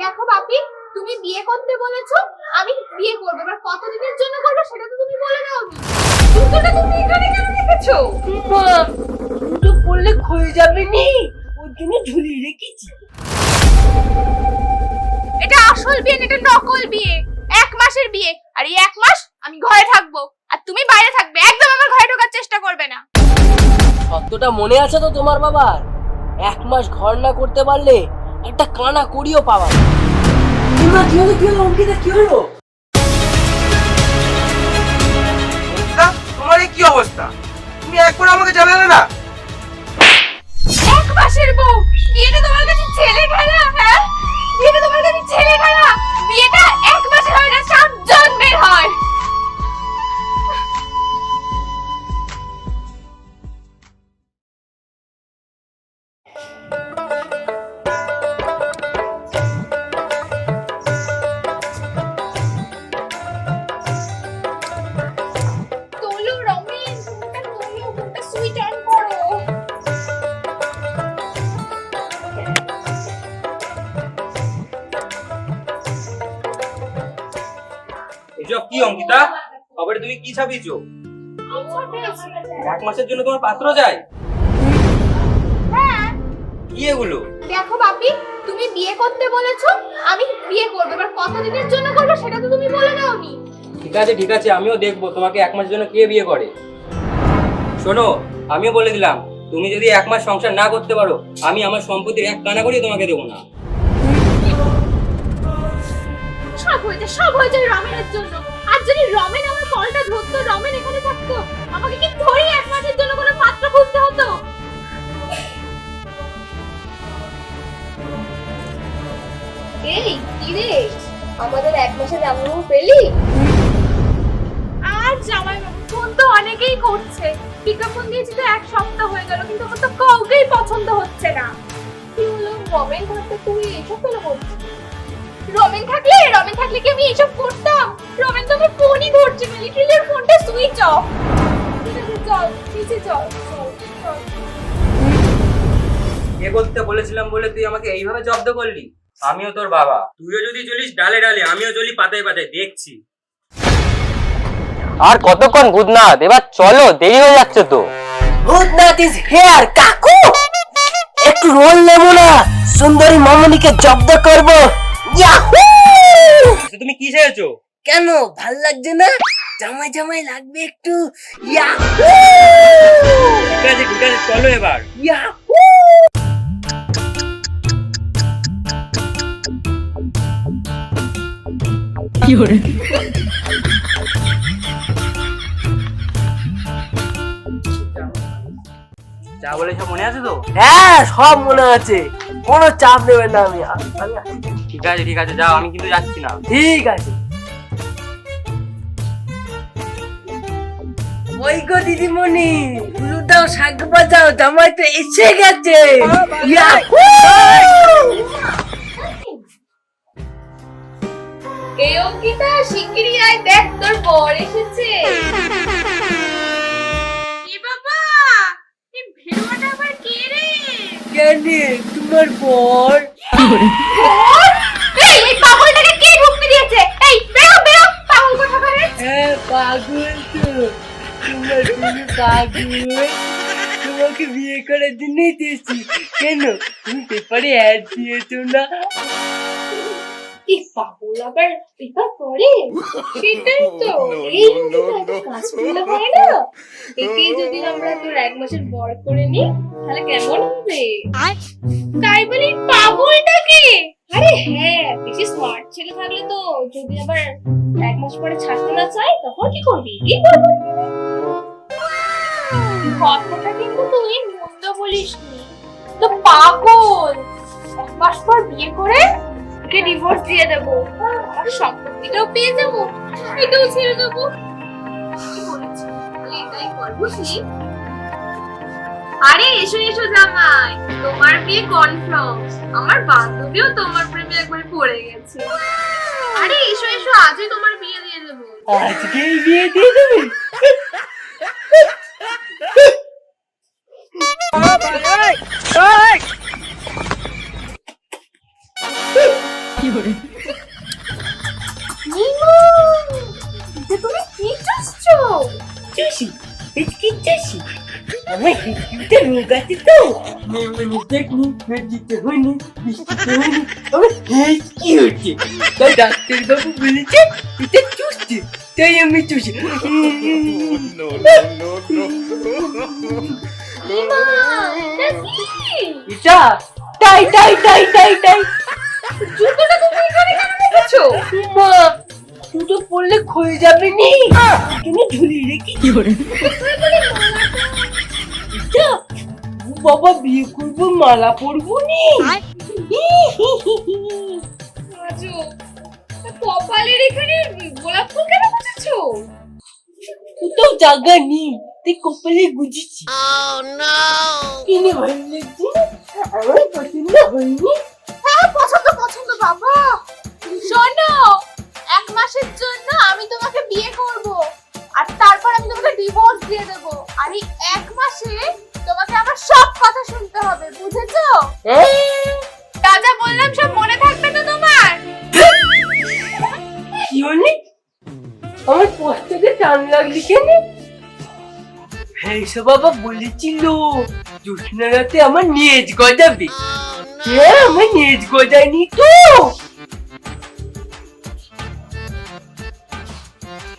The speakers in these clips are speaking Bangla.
দেখো বাপি তুমি বিয়ে করতে বলেছ আমি বিয়ে করব। এবার কতদিনের জন্য করব সেটা তো তুমি বলে দাও জুতোটা তুমি এখানে কেন রেখেছো? মা দুটো পড়লে ক্ষয়ে যাবে নি। ওর জন্য ঝুলিয়ে রেখেছি। এটা আসল বিয়ে না এটা নকল বিয়ে। এক মাসের বিয়ে। আর এই এক মাস আমি ঘরে থাকব। আর তুমি বাইরে থাকবে। একদম আমার ঘরে ঢোকার চেষ্টা করবে না। সত্যটা মনে আছে তো তোমার বাবার? এক মাস ঘর না করতে পারলে একটা কানা করিও পাবা না কি হলো কি হলো অঙ্কিতা কি হলো? তোমার এই কি অবস্থা? তুমি একবার আমাকে জানালে না? এক মাসের বউ বিয়েটা তোমার কাছে ছেলে খেলা হ্যাঁ? বিয়েটা তোমার কাছে ছেলে খেলা বিয়েটা এক মাসের হয় না সাত জন্মের হয়। ছাপিয়েছো এক মাসের জন্য তোমার পাত্র যায়? হ্যাঁ। কি এগুলো? দেখো বাপি তুমি বিয়ে করতে বলেছ আমি বিয়ে করব। এবার কতদিনের জন্য করব সেটা তো তুমি বলে দাওনি ঠিক আছে ঠিক আছে আমিও দেখব তোমাকে এক মাসের জন্য কে বিয়ে করে। শোনো আমিও বলে দিলাম তুমি যদি এক মাস সংসার না করতে পারো আমি আমার সম্পত্তির এক কানা করিয়ে তোমাকে দেবো না। সব হয়েছে সব হয়েছে রমেনের জন্য। আর যদি রমেন আমার কলটা ধরতো রমেন এখানে থাকতো আমাকে কি ধরে এক মাসের জন্য কোনো পাত্র খুঁজতে হতো? এই কি রে? আমাদের এক মাসের জামাইবাবু পেলি? আর জামাইবাবু ফোন তো অনেকেই করছে। বিজ্ঞাপন দিয়েছি তো এক সপ্তাহ হয়ে গেল কিন্তু আমার তো কাউকেই পছন্দ হচ্ছে না। কি হলো? রমেন থাকতে তুই এসব কেন করছিস? রমেন থাকলে রমেন থাকলে কি আমি এইসব করতাম? রমেন তো আমার ফোনই ধরছে না লিটারালি ফোনটা সুইচ অফ ঠিক আছে চল নিচে চল চল। চল করতে বলেছিলাম বলে তুই আমাকে এইভাবে জব্দ করলি? আমিও তোর বাবা। তুইও যদি চলিস ডালে ডালে আমিও চলি পাতায় পাতায় দেখছি। আর কতক্ষণ ভূতনাথ? এবার চলো দেরি হয়ে যাচ্ছে তো। ভূতনাথ ইজ হেয়ার কাকু! একটু রোল নেব না। সুন্দরী মামনিকে জব্দ করব। ইয়াহু আচ্ছা, তুমি কি চেয়েছো কেন? ভালো লাগছে না? জামাই জামাই লাগবে একটু। ইয়াহু ঠিক আছে ঠিক আছে চলো এবার। ইয়াহু যা বলে সব মনে আছে তো? হ্যাঁ সব মনে আছে। কোনো চাপ নেবেন না আমি আমি। ঠিক আছে ঠিক আছে যাও আমি কিন্তু যাচ্ছি না। ঠিক আছে। ওই গো দিদিমণি উলু দাও শাক বাজাও জামাই তো এসে গেছে! এই অঙ্কিতা শিগগিরই আয় দেখ তোর বর এসেছে। বাবা এই আবার কে রে? কেন তোমার বর? এই এই পাগলটাকে কে ঢুকতে দিয়েছে? এই বেরো বেরো। পাগল কোথাকার? হ্যাঁ পাগল তো। তোমার তুমি পাগল তোমাকে বিয়ে করার জন্যই দিয়েছি। কেন? তুমি পেপারে অ্যাড দিয়েছ না? এই পাগল আবার পেপার পড়ে সেটাই তো এই কাজগুলো হয় না। একে যদি আমরা তোর এক মাসের বর করে নিই তাহলে কেমন হবে? তাই বলি পাগলটাকে? আরে হ্যাঁ বেশি স্মার্ট ছেলে থাকলে তো যদি আবার এক মাস পরে ছাড়তে না চাই তখন কি করবি? কথাটা কিন্তু তুই মন্দ বলিস নি তো পাগল এক মাস পর বিয়ে করে ওকে ডিভোর্স দিয়ে দেবো। আর সম্পত্তিটাও পেয়ে যাব এটাও ছেড়ে দেবো। কি এটাই কর, বুঝলি? আরে এসো এসো জামাই। তোমার বিয়ে কনফার্ম আমার বান্ধবীও তোমার প্রেমে একবার পড়ে গেছে। আরে এসো এসো আজই তোমার বিয়ে দিয়ে দেবো। আজকেই বিয়ে দিয়ে দেবে। এটা তুমি কি চুষছো চুষি হিচকি চুষি। আমার হিচকিটা রোগ আছে তো। মেমনি দেখনি নদীতে হয়নি বৃষ্টিতে হয়নি। আমার হিচকি হচ্ছে? তাই ডাক্তার বাবু বলেছে এটা চুষছে তাই আমি চুষি। এটা টাই টাই টাই টাই টাই জুতোটা তুমি এখানে কেন রেখেছো? মা দুটো পড়লে ক্ষয়ে যাবে নি। তুমি ঝুলিয়ে রেখে কি করে বাবা বিয়ে করব মালা পরবো নি। কপালের এখানে গোলাপ ফুল কেন বুঝেছ কোথাও জায়গা নেই তাই কপালে গুজেছি। কিনে ভালো লাগছে আমার পছন্দ হয়নি। হ্যাঁ পছন্দ বাবা। শোনো এক মাসের জন্য আমি তোমাকে বিয়ে করব আর তারপর আমি তোমাকে ডিভোর্স দিয়ে দেব। আর এই এক মাসে তোমাকে আমার সব কথা শুনতে হবে বুঝেছ? যা বললাম সব মনে থাকবে তো তোমার? কি হলি? আমার পোস্টাকে টান লাগলি কেন? হ্যাঁ বাবা বলেছিল। জ্যোৎস্না রাতে আমার নেজ গজাবে। হ্যাঁ আমার নেজ গজায়নি তো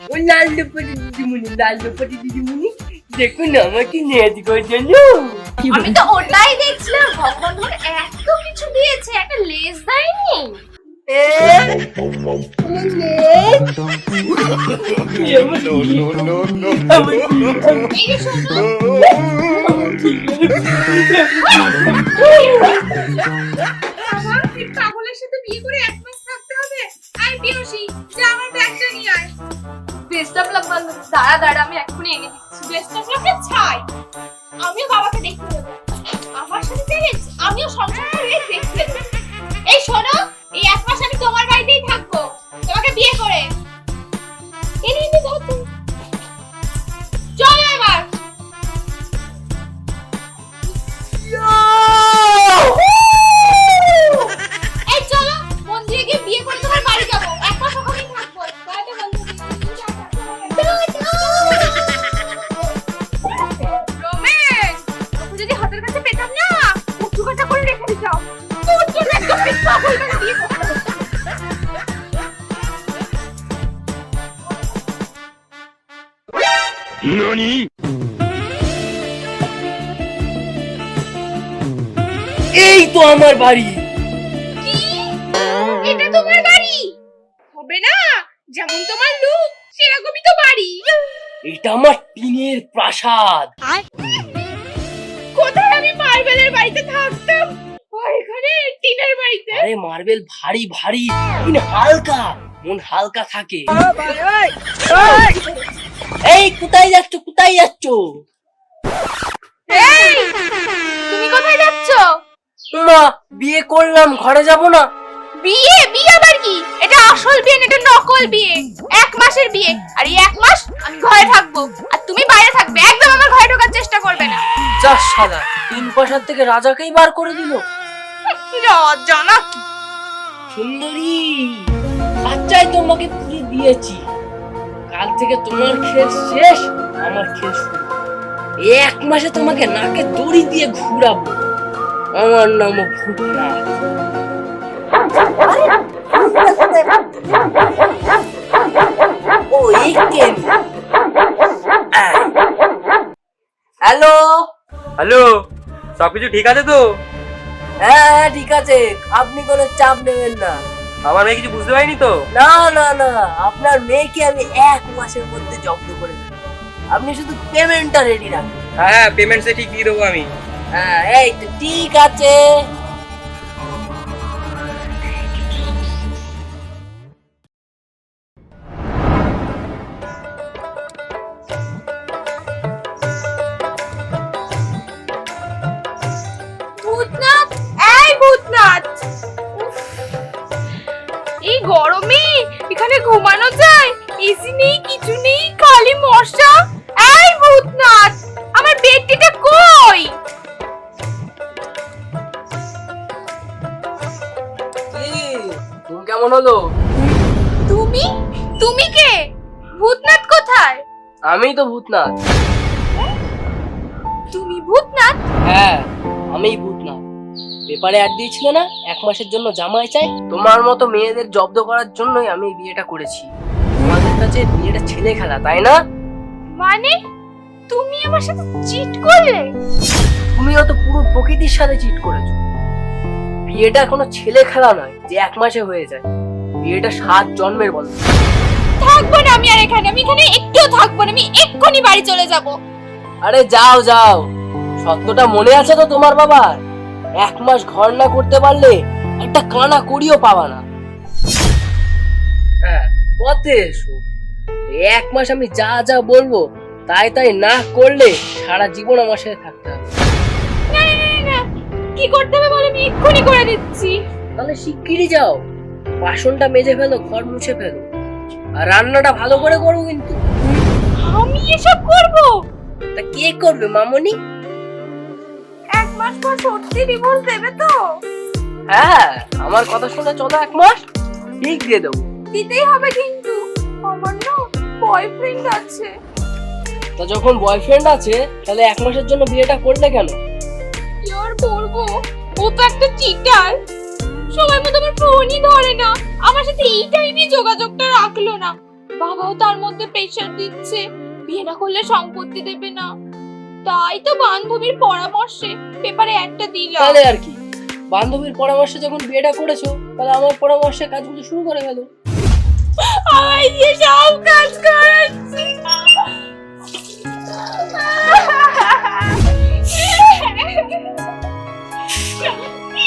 ও লাল লোপটি দিদিমণি লাল লোপটি দিদিমণি দেখুন আমাকে নেজ গজালো আমি তো ওটাই দেখছিলাম ভগবান এত কিছু দিয়েছে একটা লেস দেয়নি আমার এই আমিও বাবাকে দেখতে দেবো আমার সাথে এই শোনো, এই এক মাস আমি তোমার বাড়িতেই থাকব। তোমাকে বিয়ে করে। এনে আমার বাড়ি। কি? এটা তোমার বাড়ি? হবে না? যেমন তোমার লুক সেরকমই তো বাড়ি। এটা আমার টিনের প্রাসাদ। কোথায় আমি মার্বেলের বাড়িতে থাকতাম? আর এখানে টিনের বাড়িতে? আরে মার্বেল ভারী ভারী। টিন হালকা মন হালকা থাকে। এই কোথায় যাচ্ছ? কোথায় যাচ্ছ? মা বিয়ে করলাম ঘরে যাব না। বিয়ে? বিয়ে আবার কি? এটা আসল বিয়ে না এটা নকল বিয়ে। এক মাসের বিয়ে। আর এই এক মাস আমি ঘরে থাকব। আর তুমি বাইরে থাকবে। একদম আমার ঘরে ঢোকার চেষ্টা করবে না। যা সাদা তিন পয়সার থেকে রাজাকেই বার করে দিল। রাজা নাকি সুন্দরী বাচ্চাই তোমাকে পুরে দিয়েছি। কাল থেকে তোমার খেল শেষ আমার খেল শুরু। এক মাসে তোমাকে নাকে দড়ি দিয়ে ঘুরাবো। আমার নাম হ্যালো? হ্যালো সবকিছু ঠিক আছে তো? হ্যাঁ হ্যাঁ ঠিক আছে। আপনি কোনো চাপ নেবেন না। আমার মেয়ে কিছু বুঝতে পারিনি তো? না না না। আপনার মেয়েকে আমি এক মাসের মধ্যে জব্দ করে দেবো। আপনি শুধু পেমেন্টটা রেডি রাখুন। হ্যাঁ হ্যাঁ পেমেন্ট সে ঠিক দিয়ে দেবো আমি। হ্যাঁ এই তো ঠিক আছে। কেমন হলো? তুমি? তুমি কে? ভূতনাথ কোথায়? আমি তো ভূতনাথ। তুমি ভূতনাথ? হ্যাঁ আমি ভূতনাথ। পেপারে অ্যাড দিয়েছিল না? এক মাসের জন্য জামাই চাই। তোমার মতো মেয়েদের জব্দ করার জন্যই আমি এই বিয়েটা করেছি। তোমাদের কাছে বিয়েটা ছেলে খেলা তাই না? মানে? তুমি আমার সাথে চিট করলে? তুমিও তো পুরো প্রকৃতির সাথে চিট করেছ। বিয়েটা কোনো ছেলে খেলা নয় যে এক মাসে হয়ে যায়। বিয়েটা সাত জন্মের বল। থাকব না আমি আর এখানে আমি এখানে একটুও থাকব না আমি এক্ষুনি বাড়ি চলে যাব। আরে যাও যাও। সত্যটা মনে আছে তো তোমার বাবার? এক মাস ঘর না করতে পারলে একটা কানা করিও পাবা না। হ্যাঁ পথে এসো। এক মাস আমি যা যা বলব তাই তাই না করলে সারা জীবন আমার সাথে থাকতে। কি করতে হবে বলো? আমি এক্ষুনি করে দিচ্ছি। তাহলে শিগগিরই যাও। বাসনটা মেজে ফেলো ঘর মুছে ফেলো। আর রান্নাটা ভালো করে করো কিন্তু। আমি এসব করব? তা কে করবে মামনি? এক মাস পর সত্যি ডিভোর্স দেবে তো। হ্যাঁ আমার কথা শুনে চলো এক মাস। ঠিক দিয়ে দেবো। দিতেই হবে কিন্তু। আমার না বয়ফ্রেন্ড আছে। তা যখন বয়ফ্রেন্ড আছে তাহলে এক মাসের জন্য বিয়েটা করলে কেন? কি আর বলব? ও তো একটা চিটার সময় মতো আমার ফোনই ধরে না। আমার সাথে এই টাইমে যোগাযোগটা রাখল না। বাবাও তার মধ্যে প্রেশার দিচ্ছে। বিয়ে না করলে সম্পত্তি দেবে না। তাই তো বান্ধবীর পরামর্শে পেপারে একটা দিলাম। তাহলে আর কি? বান্ধবীর পরামর্শে যখন বিয়েটা করেছ তাহলে আমার পরামর্শে কাজগুলো শুরু করে গেল আমায় দিয়ে সব কাজ করাচ্ছি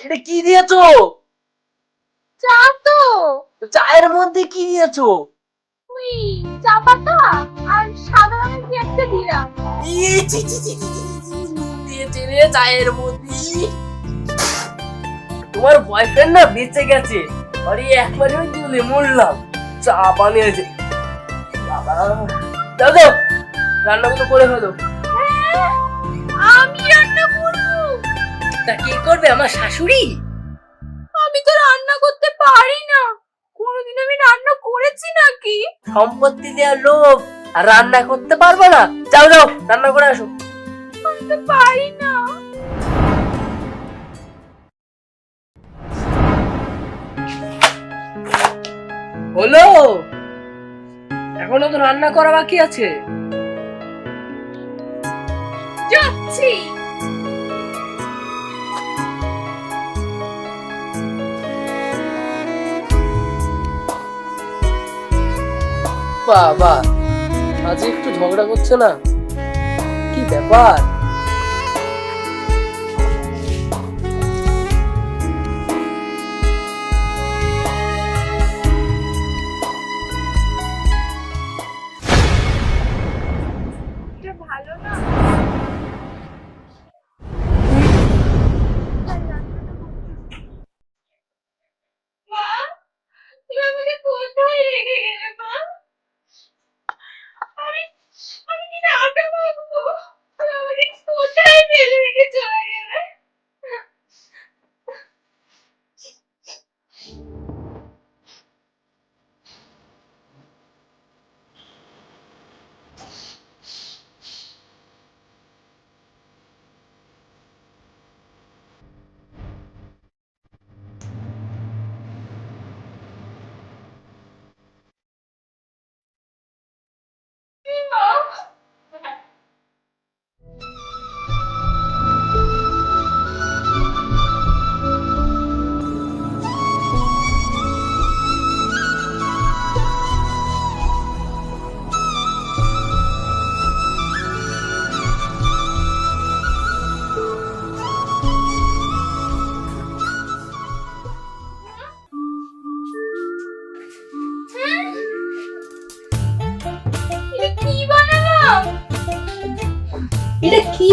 এটা কি দিয়েছ? চা তো। চায়ের মধ্যে কি দিয়েছ? ওই চা পাতা আর সাদা রঙের কি একটা দিলাম। ই, ছি, ছি, ছি, ছি, ছি, ছি, নুন দিয়েছে রে চায়ের মধ্যে। তোমার বয়ফ্রেন্ড না বেঁচে গেছে। আরে একবারে ওই তুলে মরলাম। চা বানিয়েছে। বাবা রান্নাগুলো করে ফেলো। হ্যাঁ, আমি রান্না করব। তা কি করবে আমার শাশুড়ি? আমি তো রান্না করতে পারি না। কোনোদিন আমি রান্না করেছি নাকি? সম্পত্তি দেওয়ার লোভ আর রান্না করতে পারব না। যাও যাও রান্না করে আসো। আমি তো পারি না। হলো? এখনও তো রান্না করা বাকি আছে। যাচ্ছি। বাবা। আজ একটু ঝগড়া করছে না? কি ব্যাপার?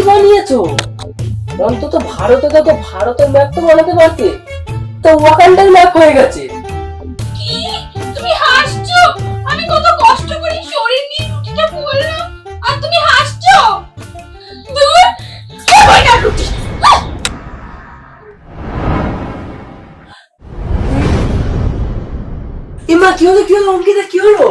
বানিয়েছো? অন্তত ভারতে তো ভারতের ম্যাপ তো বানাতে পারতে। তো ওয়াকান্ডার ম্যাপ হয়ে গেছে। কি? তুমি হাসছো? আমি কত কষ্ট করে শরীর নিয়ে রুটিটা করলাম আর তুমি হাসছো? দূর ওই না রুটি। ইমা কি হলো কি হলো অঙ্কিতা কি হলো?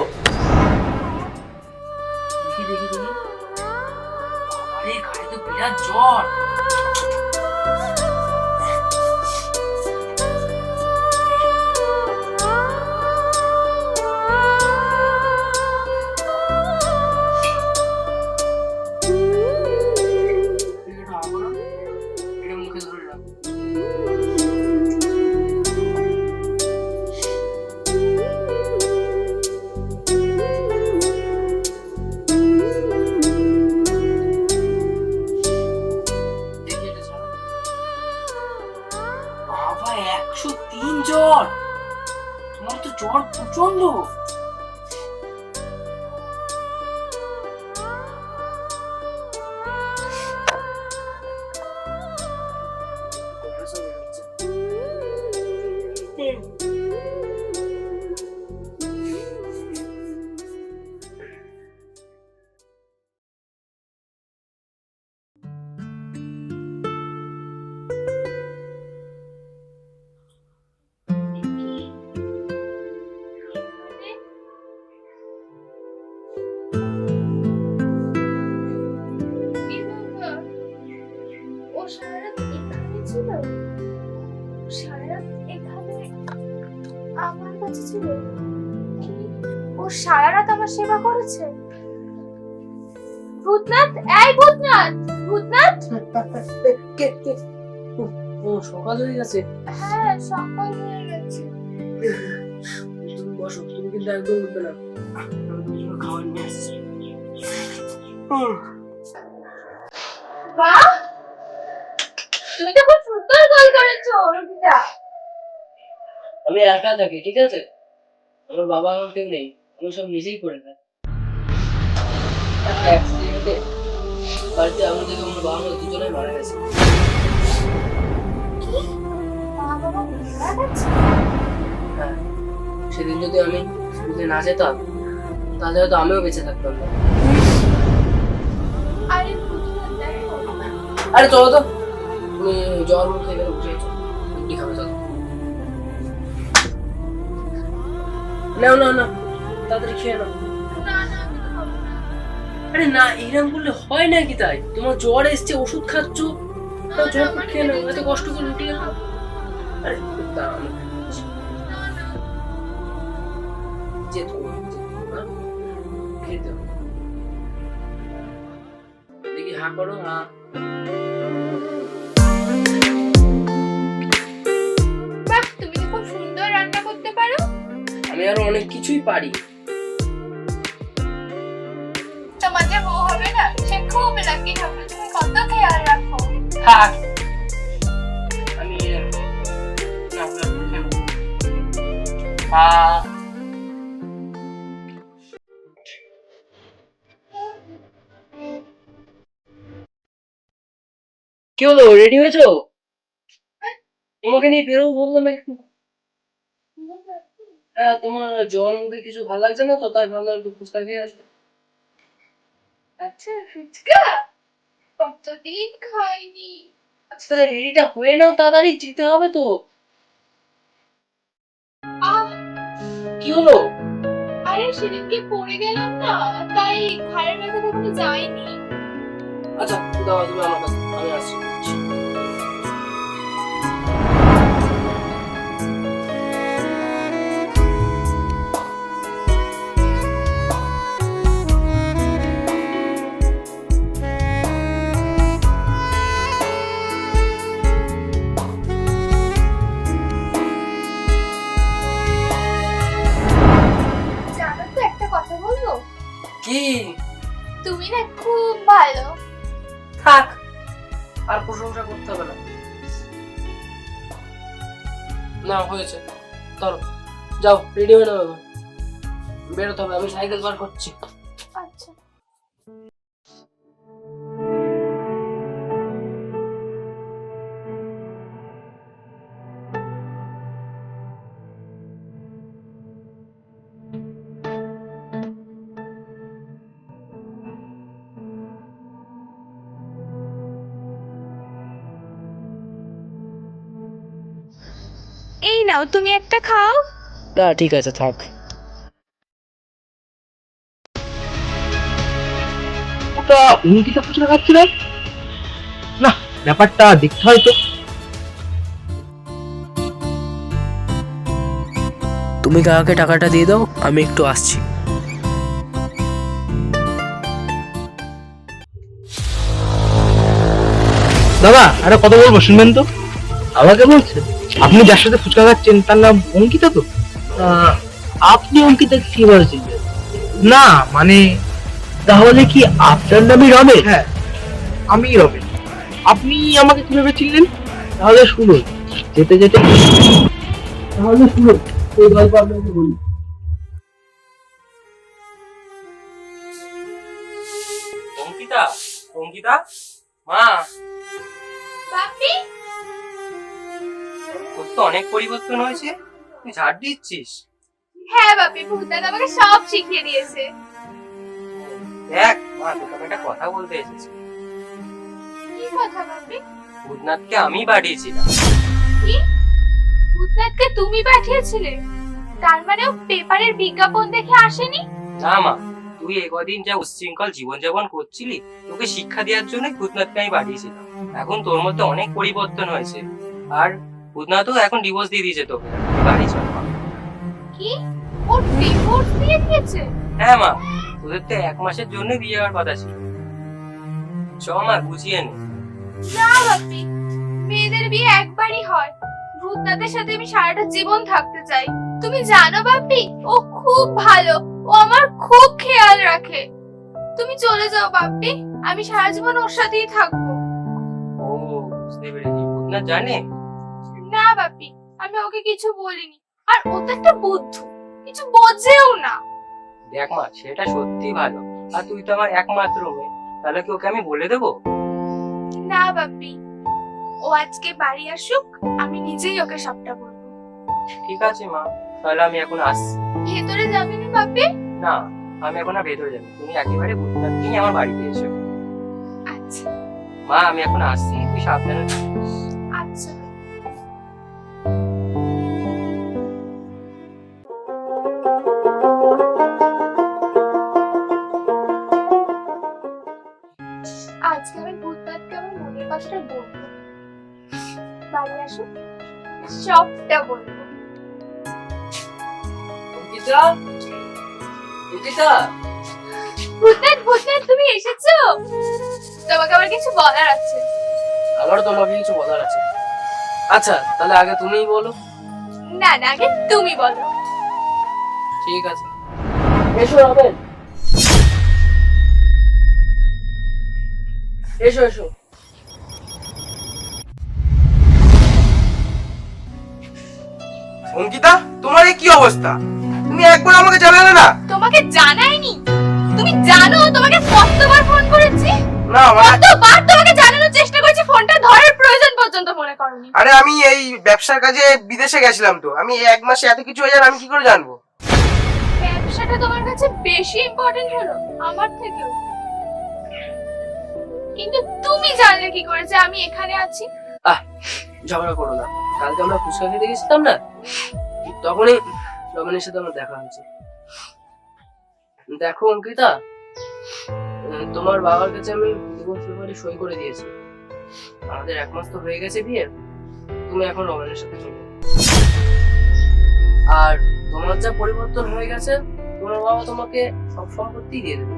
সেবা করেছে? ভূতনাথ এই ভূতনাথ ভূতনাথ? কে কে ও, সকাল হয়ে গেছে। হ্যাঁ সকাল হয়ে গেছে। তুমি বসো তুমি কিন্তু একদম উঠবে না। আমি তোমার খাবার নিয়ে আসছি। বাহ তুমি তো খুব সুন্দর গোল করেছ রুটিটা আমি একা থাকি ঠিক আছে? আমার বাবা আমার কেউ নেই। আমি সব নিজেই করে দেয়। অ্যাক্সিডেন্টে বাড়িতে আমার থেকে আমার বাবা মা দুজনেই মারা গেছে। হ্যাঁ। সেদিন যদি আমি স্কুলে না যেতাম তাহলে হয়তো আমিও বেঁচে থাকতাম না। আরে চলো তো। তুমি জ্বর উঠে গেলে উঠে চলো রুটি খাবে চলো। নাও না না তাড়াতাড়ি খেয়ে নাও। আরে না করলে হয় নাকি তাই? তোমার জ্বর এসছে ওষুধ খাচ্ছ? তাও জ্বর খেয়ে নাও এত কষ্ট করে রুটি আরে। খেতে দেখি হা করো হা। আমি আরও অনেক কিছুই পারি। লাকি তুমি কত খেয়াল রাখো আমি কি হলো? রেডি হয়েছো? তোমাকে নিয়ে বেরোবো বললাম হ্যাঁ তোমার মুখে কিছু ভালো লাগছে না তো? তাই ভালো একটু ফুচকা খেয়ে আসবে আচ্ছা ফুচকা। কতদিন খাইনি। আচ্ছা তাহলে রেডিটা হয়ে নাও, তাড়াতাড়ি যেতে হবে তো। কি হলো? সেদিনকে পড়ে গেলাম না, তাই ঘাড়ের ব্যথাটা এখনও যায়নি আচ্ছা দাও তুমি আমার কাছে আমি আসছি। কি তুমি না খুব ভালো। থাক আর প্রশংসা করতে হবে না। না হয়েছে। ধরো যাও রেডি হয়ে নাও বেরোতে হবে আমি সাইকেল বার করছি। নাও তুমি একটা খাও। না ঠিক আছে থাক। অঙ্কিতা ফুচকা না? ব্যাপারটা দেখতে হয় তো। তুমি কাকাকে টাকাটা দিয়ে দাও আমি একটু আসছি। দাদা একটা কথা বলব শুনবেন তো? আমাকে বলছেন আপনি যার সাথে ফুচকা খাচ্ছেন তার নাম অঙ্কিতা তো? আহ, আপনি অঙ্কিতা কীভাবে চিনবেন না মানে তাহলে কি আপনার নামই রমেশ? হ্যাঁ আমি রমেশ। আপনি আমাকে কীভাবে চিনলেন? তাহলে শুনুন যেতে যেতে তাহলে শুনুন এই গল্প আপনাকে বলি। অঙ্কিতা অঙ্কিতা? মা? বাপি? তো অনেক পরিবর্তন হয়েছে। তুই ঝাড় দিচ্ছিস? হ্যাঁ বাপি ভূতনাথ আমাকে সব শিখিয়ে দিয়েছে। দেখ মা তোকে আমি একটা কথা বলতে এসেছি। কি কথা বাপি? ভূতনাথকে আমি পাঠিয়েছিলাম। কি? ভূতনাথকে তুমি পাঠিয়েছিলে? তার মানে ও পেপারের বিজ্ঞাপন দেখে আসেনি? না মা তুই এ কদিন যা উচ্ছৃঙ্খল জীবনযাপন করছিলি তোকে শিক্ষা দেওয়ার জন্য ভূতনাথকে আমি পাঠিয়েছিলাম। এখন তোর মধ্যে অনেক পরিবর্তন হয়েছে। আর ভূতনাথও এখন ডিভোর্স দিয়ে দিয়েছে তোকে। বাড়ি চল। মা। কি? ওর ডিভোর্স দিয়ে দিয়েছে? হ্যাঁ মা তোদের তো এক মাসের জন্য বিয়ে হওয়ার কথা ছিল। চ মা বুঝিয়ে নে। না বাপি মেয়েদের বিয়ে একবারই হয়। ভূতনাথের সাথে আমি সারাটা জীবন থাকতে চাই। তুমি জানো বাপি ও খুব ভালো ও আমার খুব খেয়াল রাখে। তুমি চলে যাও বাপি আমি সারা জীবন ওর সাথেই থাকব। ও বুঝতে পেরেছি। ভূতনাথ জানে? না বাপি আমি ওকে কিছু বলিনি। আর ও তো একটা বুদ্ধু কিছু বোঝেও না। দেখ মা সেটা সত্যি ভালো। আর তুই তো আমার একমাত্র মেয়ে তাহলে কি ওকে আমি বলে দেবো? না বাপি ও আজকে বাড়ি আসুক আমি নিজেই ওকে সবটা বলব। ঠিক আছে মা তাহলে আমি এখন আসছি। ভেতরে যাবি না বাপি? না আমি এখন আর ভেতরে যাব তুমি একেবারে ভূতনাথ তুমি আমার বাড়িতে এসো। আচ্ছা। মা আমি এখন আসছি তুই সাবধানে থাকিস। ভূতনাথ ভূতনাথ তুমি এসেছ? তোমাকে আমার কিছু বলার আছে। আমারও তোমাকে কিছু বলার আছে। আচ্ছা তাহলে আগে তুমিই বলো। না না আগে তুমি বলো। ঠিক আছে। এসো এসো এসো। অঙ্কিতা তোমার এই কি অবস্থা? তুমি একবার আমাকে জানালে না? তোমাকে জানাইনি। তুমি জানো তোমাকে কতবার ফোন করেছি? না মানে কতবার তোমাকে জানানোর চেষ্টা করেছি ফোনটা ধরার প্রয়োজন পর্যন্ত মনে করনি। আরে আমি এই ব্যবসার কাজে বিদেশে গেছিলাম তো। আমি এই এক মাসে এত কিছু হয়ে যাবে আমি কি করে জানব? ব্যবসাটা তোমার কাছে বেশি ইম্পর্টেন্ট হলো আমার থেকেও। কিন্তু তুমি জানলে কি করে যে আমি এখানে আছি? আহ ঝগড়া করো না। কালকে আমরা ফুচকা খেতে গেছিলাম না? তখনই রমেনের সাথে আমার দেখা হয়েছে। দেখো অঙ্কিতা। তোমার বাবার কাছে আমি ডিভোর্স পেপারে সই করে দিয়েছি। আমাদের এক মাস তো হয়ে গেছে বিয়ে। তুমি এখন রমেনের সাথে চলো। আর তোমার যা পরিবর্তন হয়ে গেছে তোমার বাবা তোমাকে সব সম্পত্তি দিয়ে দেবে।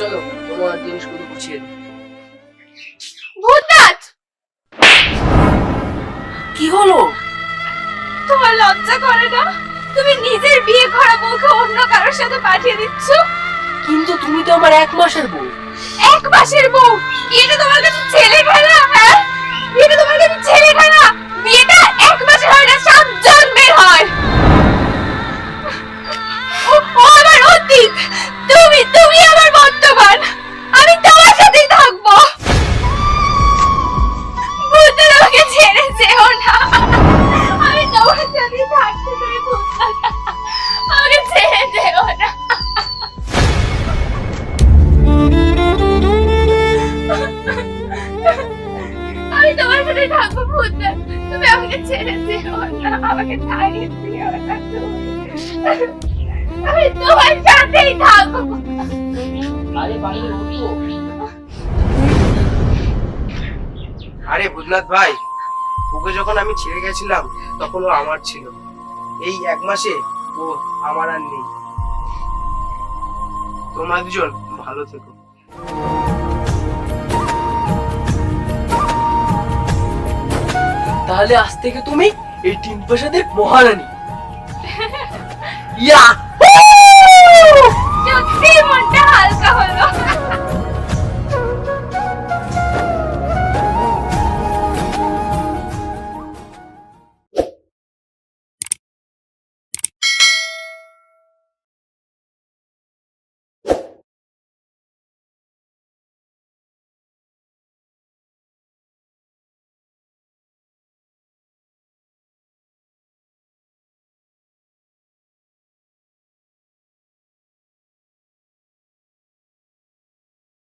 চলো তোমার জিনিসগুলো গুছিয়ে দিই ভূতনাথ কি হলো? তোমার লজ্জা করে না? তুমি নিজের বিয়ে করা বউকে অন্য কারোর সাথে পাঠিয়ে দিচ্ছ? কিন্তু তুমি তো আমার এক মাসের বউ। এক মাসের বউ? এটা তোমার কাছে ছেলে খেলা হ্যাঁ? এটা তোমার কাছে ছেলে খেলা ছেড়ে গেছিলাম তখন ও আমার ছিল। এই এক মাসে ও আমার আর নেই। তোমরা দুজন ভালো থেকো। তাহলে আজ থেকে তুমি এই টিম প্রসাদের মহারানী। ইয়া!